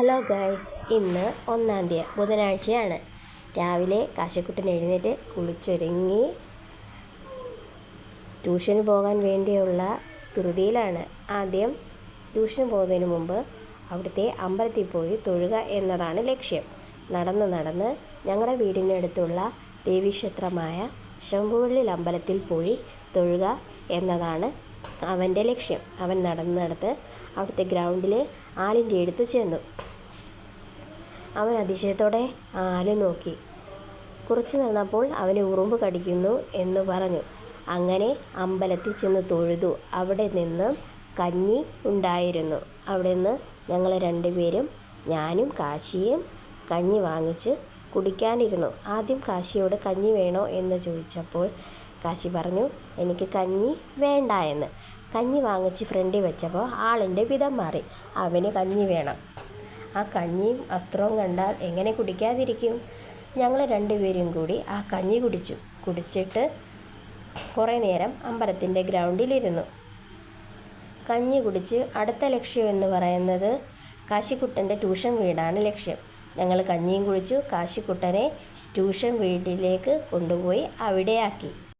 Hello guys ഇന്ന് ഒന്നാം തീയതി ബുധനാഴ്ചയാണ്. രാവിലെ കാശക്കുട്ടൻ എഴുന്നേറ്റ് കുളിച്ചൊരുങ്ങി. ട്യൂഷന് പോകാൻ വേണ്ടിയുള്ള ധൃതിയിലാണ്. ആദ്യം ട്യൂഷന് പോകുന്നതിന് മുമ്പ് അവിടുത്തെ അമ്പലത്തിൽ പോയി തൊഴുക എന്നതാണ് ലക്ഷ്യം. നടന്ന് നടന്ന് ഞങ്ങളുടെ വീടിനടുത്തുള്ള ദേവീക്ഷേത്രമായ ശംഭുവള്ളിൽ അമ്പലത്തിൽ പോയി തൊഴുക എന്നതാണ് അവന്റെ ലക്ഷ്യം. അവൻ നടന്ന് നടന്ന് അവിടുത്തെ ഗ്രൗണ്ടിൽ ആലിന്റെ എടുത്തു ചെന്നു. അവൻ അതിശയത്തോടെ ആലു നോക്കി. കുറച്ച് നടന്നപ്പോൾ അവന് ഉറുമ്പ് കടിക്കുന്നു എന്ന് പറഞ്ഞു. അങ്ങനെ അമ്പലത്തിൽ ചെന്ന് തൊഴുതു. അവിടെ നിന്ന് കഞ്ഞി ഉണ്ടായിരുന്നു. അവിടെ നിന്ന് ഞങ്ങൾ രണ്ടുപേരും ഞാനും കാശിയും കഞ്ഞി വാങ്ങിച്ച് കുടിക്കാനിരുന്നു. ആദ്യം കാശിയോട് കഞ്ഞി വേണോ? എന്ന് ചോദിച്ചപ്പോൾ കാശി പറഞ്ഞു എനിക്ക് കഞ്ഞി വേണ്ട എന്ന്. കഞ്ഞി വാങ്ങിച്ച് ഫ്രണ്ടിൽ വെച്ചപ്പോൾ ആളിന്റെ വിധം മാറി. അവന് കഞ്ഞി വേണം. ആ കഞ്ഞിയും വസ്ത്രവും കണ്ടാൽ എങ്ങനെ കുടിക്കാതിരിക്കും? ഞങ്ങൾ രണ്ടുപേരും കൂടി ആ കഞ്ഞി കുടിച്ചു. കുടിച്ചിട്ട് കുറേ നേരം അമ്പലത്തിന്റെ ഗ്രൗണ്ടിലിരുന്നു. കഞ്ഞി കുടിച്ച് അടുത്ത ലക്ഷ്യം എന്ന് പറയുന്നത് കാശിക്കുട്ടന്റെ ട്യൂഷൻ വീടാണ് ലക്ഷ്യം. ഞങ്ങൾ കഞ്ഞിയും കുടിച്ചു. കാശിക്കുട്ടനെ ട്യൂഷൻ വീട്ടിലേക്ക് കൊണ്ടുപോയി അവിടെയാക്കി.